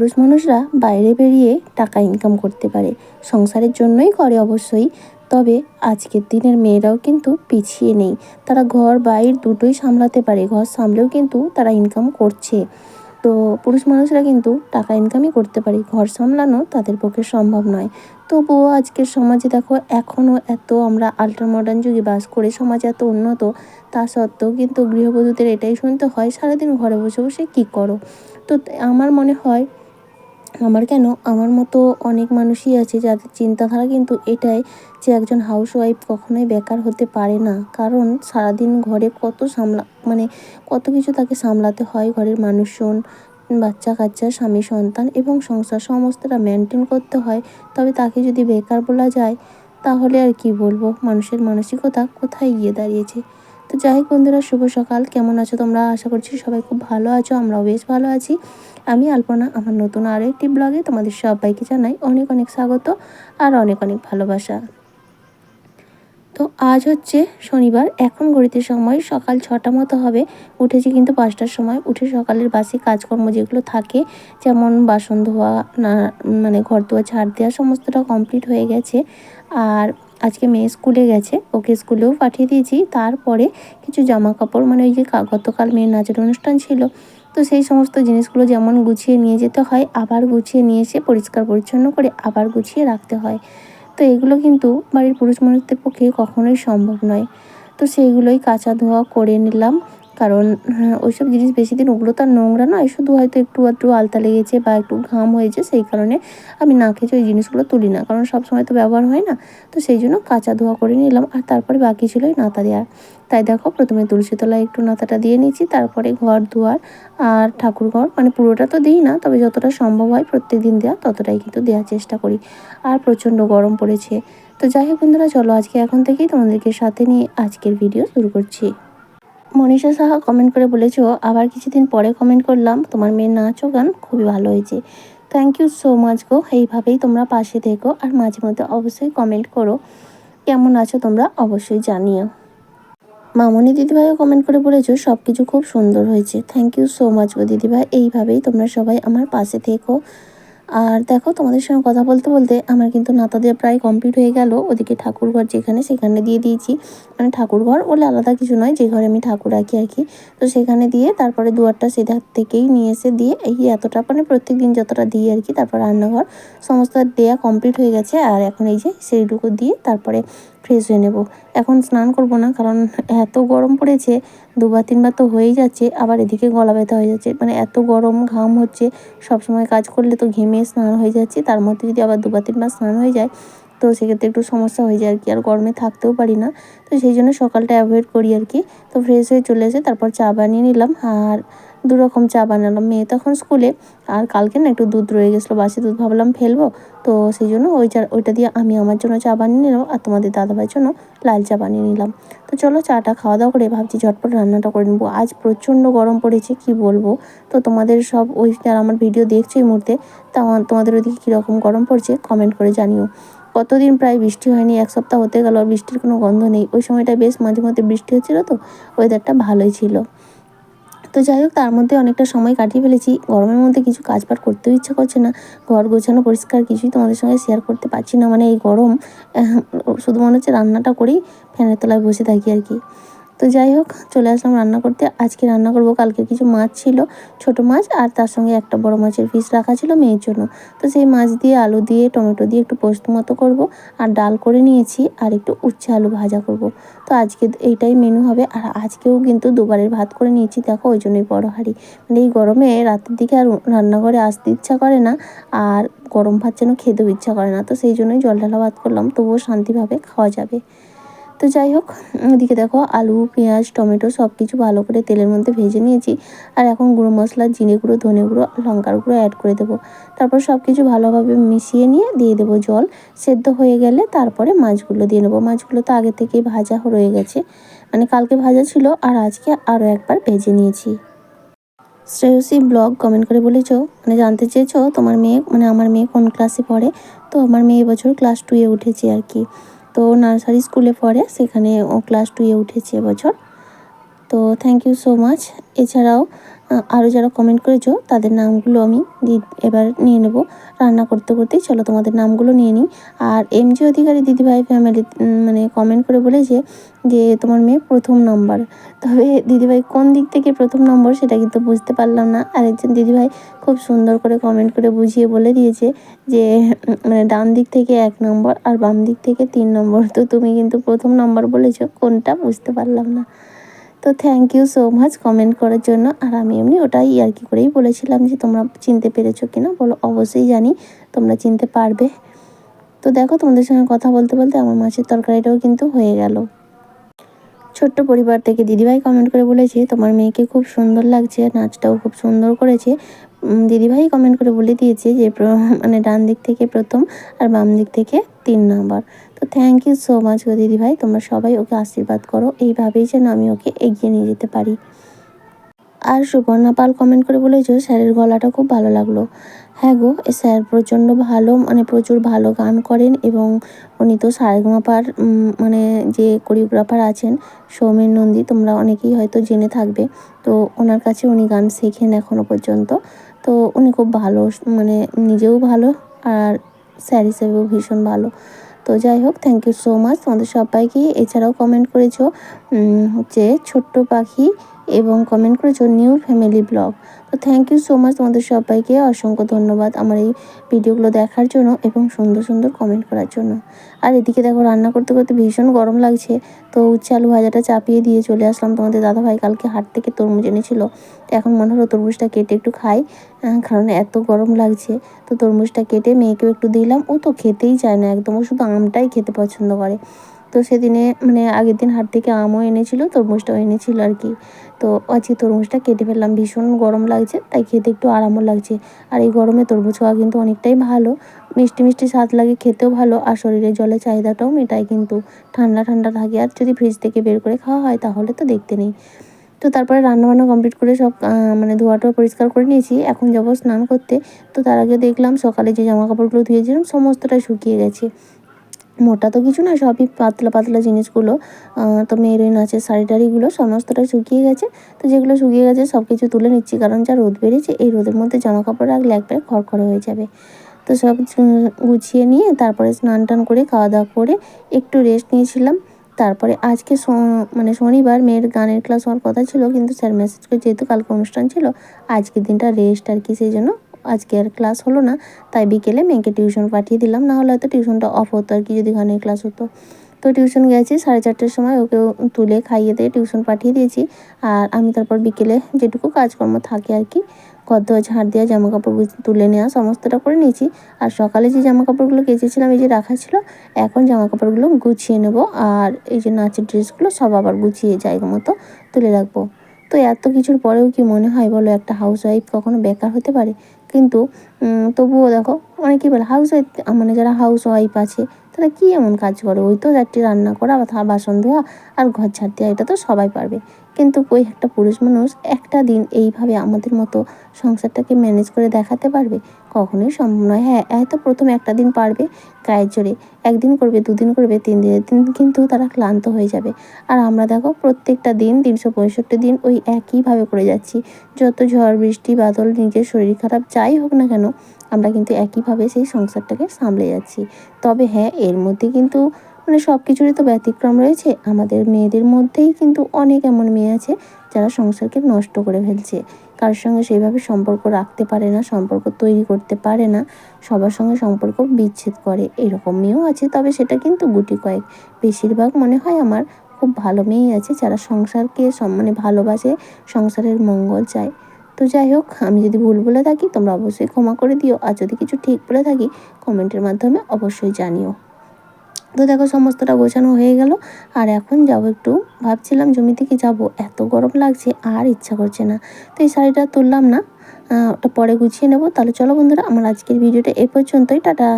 পুরুষ মানুষরা বাইরে বেরিয়ে টাকা ইনকাম করতে পারে। সংসারের জন্যই করে অবশ্যই। তবে আজকের দিনের মেয়েরাও কিন্তু পিছিয়ে নেই। তারা ঘর বাইর দুটোই সামলাতে পারে। ঘর সামলেও কিন্তু তারা ইনকাম করছে। তো পুরুষ মানুষরা কিন্তু টাকা ইনকামই করতে পারে। ঘর সামলানো তাদের পক্ষে সম্ভব নয়। তবুও আজকের সমাজে দেখো এখনও এত আমরা আল্ট্রা মডার্ন যুগে বাস করে সমাজ এত উন্নত, তা সত্ত্বেও কিন্তু গৃহবধূদের এটাই শুনতে হয়, সারাদিন ঘরে বসে বসে কী করো? তো, আমার মনে হয় আমার কেন? আমার মতো অনেক মানুষই আছে যাদের চিন্তাধারা কিন্তু এটাই যে একজন হাউসওয়াইফ কখনোই বেকার হতে পারে না। কারণ সারাদিন ঘরে কত সামলা মানে কত কিছু তাকে সামলাতে হয় ঘরের মানুষজন, বাচ্চা কাচ্চা, স্বামী সন্তান এবং সংসার সমস্তটা মেনটেন করতে হয়। তবে তাকে যদি বেকার বলা যায়, তাহলে আর কি বলব? মানুষের মানসিকতা কোথায় গিয়ে দাঁড়িয়েছে? তো যাই হোক বন্ধুরা, শুভ সকাল। কেমন আছো তোমরা? আশা করছি সবাই খুব ভালো আছো, আমরাও বেশ ভালো আছি। আমি আলপনা, আমার নতুন আরও একটি ব্লগে তোমাদের সবাইকে জানাই অনেক অনেক স্বাগত আর অনেক অনেক ভালোবাসা। তো আজ হচ্ছে শনিবার, এখন ঘড়িতে সময় সকাল ছটা মতো হবে। উঠেছি কিন্তু পাঁচটার সময়। উঠে সকালের বাসি কাজকর্ম যেগুলো থাকে, যেমন বাসন ধোয়া, না মানে ঘর ধোয়া ছাড় দেওয়া, সমস্তটা কমপ্লিট হয়ে গেছে। আর আজকে মেয়ে স্কুলে গেছে, ওকে স্কুলেও পাঠিয়ে দিয়েছি। তারপরে কিছু জামা কাপড় মানে ওই যে গতকাল মেয়ের নাচের অনুষ্ঠান ছিল। তো সেই সমস্ত জিনিসগুলো যেমন গুছিয়ে নিয়ে যেতে হয়, আবার গুছিয়ে নিয়ে এসে পরিষ্কার পরিচ্ছন্ন করে আবার গুছিয়ে রাখতে হয়। তো এগুলো কিন্তু বাড়ির পুরুষ মানুষদের পক্ষে কখনোই সম্ভব নয়। তো সেইগুলোই কাঁচা ধোয়া করে নিলাম। কারণ হ্যাঁ, ওইসব জিনিস বেশি দিন ওগুলো তো আর নোংরা নয় শুধু হয়তো একটু একটু আলতা লেগেছে বা একটু ঘাম হয়েছে সেই কারণে আমি না খেয়েছি ওই জিনিসগুলো তুলি না। কারণ সব সময় তো ব্যবহার হয় না তো সেই জন্য কাঁচা ধোয়া করে নিলাম। আর তারপরে বাকি ছিল নাতা দেওয়ার তাই দেখো প্রথমে তুলসী তলায় একটু নাতাটা দিয়ে নিচ্ছি তারপরে ঘর দুয়ার আর ঠাকুর ঘর মানে পুরোটা তো দিই না তবে যতটা সম্ভব হয় প্রত্যেক দিন দেওয়া ততটাই কিন্তু দেওয়ার চেষ্টা করি। আর প্রচণ্ড গরম পড়েছে। তো যাই হোক বন্ধুরা চলো আজকে এখন থেকেই তোমাদেরকে সাথে নিয়ে আজকের ভিডিও শুরু করছি। মনীষা সাহা কমেন্ট করে বলেছ, আবার কিছুদিন পরে কমেন্ট করলাম, তোমার মেয়ের নাচ ও গান খুবই ভালো হয়েছে। থ্যাংক ইউ সো মাচ গো, এইভাবেই তোমরা পাশে থেকো, আর মাঝে মধ্যে অবশ্যই কমেন্ট করো। কেমন আছো তোমরা অবশ্যই জানিও। মামনি দিদিভাইও কমেন্ট করে বলেছ সব কিছু খুব সুন্দর হয়েছে। থ্যাংক ইউ সো মাচ গো দিদিভাই, এইভাবেই তোমরা সবাই আমার পাশে থেকো। আর দেখো, তোমাদের সঙ্গে কথা বলতে বলতে আমার কিন্তু নাতা দেওয়া প্রায় কমপ্লিট হয়ে গেল। ওদিকে ঠাকুরঘর যেখানে, সেখানে দিয়ে দিয়েছি। মানে ঠাকুরঘর ওলে আলাদা কিছু নয়, যে ঘরে আমি ঠাকুর রাখি আর কি। তো সেখানে দিয়ে তারপরে দুয়ারটা সেধার থেকেই নিয়ে এসে দিয়ে এই এতটা মানে প্রত্যেক দিন যতটা দিই আর কি, তারপর রান্নাঘর সমস্ত দেয়া কমপ্লিট হয়ে গেছে। আর এখন এই যে সেইটুকু দিয়ে তারপরে ফ্রেশ হয়ে নেব। এখন স্নান করব না, কারণ এত গরম পড়েছে, দুবার তিনবার তো হয়েই যাচ্ছে, আবার এদিকে গলা ব্যথা হয়ে যাচ্ছে। মানে এত গরম ঘাম হচ্ছে সব সময় কাজ করলে তো ঘেমে স্নান হয়ে যাচ্ছে, তার মধ্যে যদি আবার দুবার তিনবার স্নান হয়ে যায়, তো সেক্ষেত্রে একটু সমস্যা হয়ে যায় আর কি, আর গরমে থাকতেও পারি না। তো সেই জন্য সকালটা অ্যাভয়েড করি আর কি। তো ফ্রেশ হয়ে চলে এসে তারপর চা বানিয়ে নিলাম, আর দু রকম চা বানালাম। মেয়ে তখন স্কুলে, আর কালকে না একটু দুধ রয়ে গেছিল, বাসি দুধ ভাবলাম ফেলব। তো সেই জন্য ওই চা, ওইটা দিয়ে আমি আমার জন্য চা বানিয়ে নিলাম আর তোমাদের দাদাভাইয়ের জন্য লাল চা বানিয়ে নিলাম। তো চলো চাটা খাওয়া দাওয়া করে ভাবছি ঝটপট রান্নাটা করে নেব। আজ প্রচণ্ড গরম পড়েছে, কি বলব? তো তোমাদের সব ওই যারা আমার ভিডিও দেখছ এই মুহূর্তে, তা তোমাদের ওইদিকে কীরকম গরম পড়ছে কমেন্ট করে জানিও। কতদিন প্রায় বৃষ্টি হয়নি, এক সপ্তাহ হতে গেল বৃষ্টির কোনো গন্ধ নেই। ওই সময়টা বেশ মাঝে মধ্যে বৃষ্টি হচ্ছিল তো ওয়েদারটা ভালোই ছিল। তো যাই হোক, তার মধ্যে অনেকটা সময় কাটিয়ে ফেলেছি। গরমের মধ্যে কিছু কাজ পাট করতেও ইচ্ছা করছে না। ঘর গোছানো পরিষ্কার, কিছুই তোমাদের সঙ্গে শেয়ার করতে পারছি না। মানে এই গরম শুধু মনে হচ্ছে রান্নাটা করেই ফ্যানের তলায় বসে থাকি আর কি। তো যাই হোক, চলে আসলাম রান্না করতে। আজকে রান্না করব, কালকে কিছু মাছ ছিল, ছোট মাছ, আর তার সঙ্গে একটা বড় মাছের পিস রাখা ছিল মেয়ের জন্য। তো সেই মাছ দিয়ে আলু দিয়ে, টমেটো দিয়ে একটু পোস্ত মতো করব, আর ডাল করে নিয়েছি, আর একটু উচ্ছে আলু ভাজা করব। তো আজকে এইটাই মেনু হবে, আর আজকেও কিন্তু দুবারের ভাত করে নিয়েছি, দেখো ওই জন্যই বড় হাঁড়ি। মানে এই গরমে রাতের দিকে আর রান্নাঘরে আসতে ইচ্ছা করে না, আর গরম ভাত যেন খেতেও ইচ্ছা করে না, তো সেই জন্যই জল ঢালা ভাত করলাম, তবুও শান্তিভাবে খাওয়া যাবে। তো যাই হোক, ওদিকে দেখো আলু, পেঁয়াজ, টমেটো সব কিছু ভালো করে তেলের মধ্যে ভেজে নিয়েছি। আর এখন গুঁড়ো মশলা, জিরে গুঁড়ো, ধনে গুঁড়ো, লঙ্কার গুঁড়ো অ্যাড করে দেবো। তারপর সব কিছু ভালোভাবে মিশিয়ে নিয়ে দিয়ে দেবো জল। সেদ্ধ হয়ে গেলে তারপরে মাছগুলো দিয়ে নেব। মাছগুলো তো আগে থেকেই ভাজা রয়ে গেছে। মানে কালকে ভাজা ছিল, আর আজকে আরও একবার ভেজে নিয়েছি। শ্রেয়সী ব্লগ কমেন্ট করে বলেছ মানে জানতে চেয়েছো তোমার মেয়ে মানে আমার মেয়ে কোন ক্লাসে পড়ে? তো আমার মেয়ে এবছর ক্লাস টুয়ে উঠেছে আর কি। তো নার্সারি স্কুলে পড়ে সেখানে ও ক্লাস টুয়ে উঠেছে এবছর তো থ্যাংক ইউ সো মাচ এছাড়াও আরও যারা কমেন্ট করেছ, তাদের নামগুলো আমি এবার নিয়ে নেব। রান্না করতে করতেই চলো তোমাদের নামগুলো নিয়ে নিই। আর এমজি অধিকারী দিদিভাই ফ্যামিলি মানে কমেন্ট করে বলেছে যে, তোমার মেয়ে প্রথম নম্বর তবে দিদিভাই কোন দিক থেকে প্রথম নম্বর সেটা কিন্তু বুঝতে পারলাম না। আরেকজন দিদিভাই খুব সুন্দর করে কমেন্ট করে বুঝিয়ে বলে দিয়েছে যে মানে ডান দিক থেকে এক নম্বর আর বাম দিক থেকে তিন নম্বর তো তুমি কিন্তু প্রথম নম্বর বলেছ, কোনটা বুঝতে পারলাম না। তো thank you so much comment করার জন্য। আর আমি এমনি ওটাই আর কি করেই বলেছিলাম যে, তোমরা চিনতে পেরেছ কিনা? বলো, অবশ্যই জানি, তোমরা চিনতে পারবে। তো দেখো, তোমাদের সঙ্গে কথা বলতে বলতে আমার মাছের তরকারিটাও কিন্তু হয়ে গেল। ছোট্ট পরিবার থেকে দিদিভাই কমেন্ট করে বলেছে, তোমার মেয়েকে খুব সুন্দর লাগছে, নাচটাও খুব সুন্দর করেছে। দিদিভাই কমেন্ট করে বলে দিয়েছে যে মানে ডান দিক থেকে প্রথম আর বাম দিক থেকে তিন নম্বর। তো থ্যাংক ইউ সো মাচ গো দিদিভাই তোমরা সবাই ওকে আশীর্বাদ করো, এইভাবেই যেন আমি ওকে এগিয়ে নিয়ে যেতে পারি। আর সুবর্ণা পাল কমেন্ট করে বলেছ স্যারের গলাটা খুব ভালো লাগল। হ্যাঁ গো, এ স্যার প্রচণ্ড ভালো মানে প্রচুর ভালো গান করেন এবং উনি তো সারেগামাপার মানে যে কোরিওগ্রাফার আছেন, সৌমেন নন্দী, তোমরা অনেকেই হয়তো জেনে থাকবে। তো ওনার কাছে উনি গান শেখেন এখনও পর্যন্ত। তো উনি খুব ভালো মানে নিজেও ভালো, আর স্যার হিসেবেও ভীষণ ভালো। তো যাই হোক থ্যাংক ইউ সো মাচ তোমাদের সবাইকে। এছাড়াও কমেন্ট করেছ যে ছোট্ট পাখি এবং কমেন্ট করেছ নিউ ফ্যামিলি ব্লগ তো থ্যাংক ইউ সো মাচ তোমাদের সবাইকে। অসংখ্য ধন্যবাদ আমার এই ভিডিওগুলো দেখার জন্য এবং সুন্দর সুন্দর কমেন্ট করার জন্য। আর এদিকে দেখো রান্না করতে করতে ভীষণ গরম লাগছে। তো উচ্ছে আলু ভাজাটা চাপিয়ে দিয়ে চলে আসলাম তোমাদের দাদাভাই। কালকে হাট থেকে তরমুজ এনেছিল। তো এখন মনে হলো তরমুজটা কেটে একটু খাই কারণ এত গরম লাগছে। তো তরমুজটা কেটে মেয়েকেও একটু দিলাম। ও তো খেতেই চায় না একদম। ও শুধু আমটাই খেতে পছন্দ করে। তো সেদিনে মানে আগের দিন হাট থেকে আমও এনেছিল, তরমুজটাও এনেছিল আর কি। তো আজকে তরমুজটা কেটে ফেললাম, ভীষণ গরম লাগছে, তাই খেতে একটু আরামও লাগছে। আর এই গরমে তরমুজ খাওয়া কিন্তু অনেকটাই ভালো। মিষ্টি মিষ্টি স্বাদ লাগে, খেতেও ভালো, আর শরীরে জলের চাহিদাটাও মেটায় কিন্তু। ঠান্ডা ঠান্ডা থাকে, আর যদি ফ্রিজ থেকে বের করে খাওয়া হয়, তাহলে তো দেখতে নেই। তো তারপরে রান্নাবান্না কমপ্লিট করে সব মানে ধোয়াটা পরিষ্কার করে নিয়েছি। এখন যাব স্নান করতে। তো তার আগে দেখলাম সকালে যে জামা কাপড়গুলো ধুয়েছিলাম, সমস্তটাই শুকিয়ে গেছে। মোটা তো কিছু না, সবই পাতলা পাতলা জিনিসগুলো তো ওই নাচের শাড়ি টাড়িগুলো, সমস্তটা শুকিয়ে গেছে। তো যেগুলো শুকিয়ে গেছে সব কিছু তুলে নিচ্ছি, কারণ যা রোদ বেরিয়েছে এই রোদের মধ্যে জামা কাপড় রাখলে একবারে খড়খড়ে হয়ে যাবে। তো সব গুছিয়ে নিয়ে তারপরে স্নান টান করে, খাওয়া দাওয়া করে একটু রেস্ট নিয়েছিলাম। তারপরে আজকে মানে শনিবার, মেয়ের গানের ক্লাস হওয়ার কথা ছিল, কিন্তু স্যার মেসেজ করে যেহেতু কালকে অনুষ্ঠান ছিল, আজকের দিনটা রেস্ট আর কি, সেই জন্য আজকে আর ক্লাস হলো না, তাই বিকেলে মেয়েকে টিউশন পাঠিয়ে দিলাম, না হলে হয়তো টিউশনটা অফ হতো আর কি যদি গানের ক্লাস হতো। তো টিউশন গেছি, সাড়ে চারটের সময় ওকে তুলে খাইয়ে দিয়ে টিউশন পাঠিয়ে দিয়েছি। আর আমি তারপর বিকেলে যেটুকু কাজকর্ম থাকে আর কি ঘর ঝাড় দেওয়া জামা কাপড় তুলে নেওয়া, সমস্তটা করে নিয়েছি। আর সকালে যে জামা কাপড়গুলো কেচেছিলাম, এই যে রাখা ছিল, এখন জামা কাপড়গুলো গুছিয়ে নেব। আর এই যে নাচের ড্রেসগুলো সব আবার গুছিয়ে জায়গা মতো তুলে রাখব। তো এত কিছুর পরেও কি মনে হয় বলো, একটা হাউস ওয়াইফ কখনো বেকার হতে পারে? কিন্তু তবুও দেখো অনেকেই বলে হাউস ওয়াইফ মানে যারা হাউস ওয়াইফ আছে, তারা কী এমন কাজ করে? ওই তো একটি রান্না করা, বা বাসন ধোয়া, আর ঘর ঝাড় দেওয়া, এটা তো সবাই পারবে। কিন্তু ওই একটা পুরুষ মানুষ একটা দিন এইভাবে আমাদের মতো সংসারটাকে ম্যানেজ করে দেখাতে পারবে? কখনোই সম্ভব নয়। হ্যাঁ হয়তো প্রথম একটা দিন পারবে গায়ের জোরে, একদিন করবে, দুদিন করবে, তিন দিনের দিন, কিন্তু তারা ক্লান্ত হয়ে যাবে। আর আমরা দেখো প্রত্যেকটা দিন তিনশো পঁয়ষট্টি দিন ওই একইভাবে করে যাচ্ছি। যত ঝড়, বৃষ্টি, বাদল, নিজের শরীর খারাপ, যাই হোক না কেন, আমরা কিন্তু একইভাবে সেই সংসারটাকে সামলে যাচ্ছি। তবে হ্যাঁ এর মধ্যে কিন্তু মানে সব কিছুরই তো ব্যতিক্রম রয়েছে। আমাদের মেয়েদের মধ্যেই কিন্তু অনেক এমন মেয়ে আছে যারা সংসারকে নষ্ট করে ফেলছে কারোর সঙ্গে সেইভাবে সম্পর্ক রাখতে পারে না, সম্পর্ক তৈরি করতে পারে না, সবার সঙ্গে সম্পর্ক বিচ্ছেদ করে, এরকম মেয়েও আছে। তবে সেটা কিন্তু গুটি কয়েক। বেশিরভাগ মনে হয় আমার খুব ভালো মেয়েই আছে, যারা সংসারকে সম- মানে ভালোবাসে, সংসারের মঙ্গল চায়। তো যাই হোক, আমি যদি ভুল বলে থাকি, তোমরা অবশ্যই ক্ষমা করে দিও। আর যদি কিছু ঠিক বলে থাকি কমেন্টের মাধ্যমে অবশ্যই জানিও। তো দেখো সমস্তটা গোছানো হয়ে গেল। আর এখন যাব একটু। ভাবছিলাম জমি থেকে যাব। এত গরম লাগছে, আর ইচ্ছা করছে না। তো এই শাড়িটা তুললাম না। ওটা পরে গুছিয়ে নেব। তাহলে চলো বন্ধুরা, আমার আজকের ভিডিওটা এ পর্যন্তই। টাটা।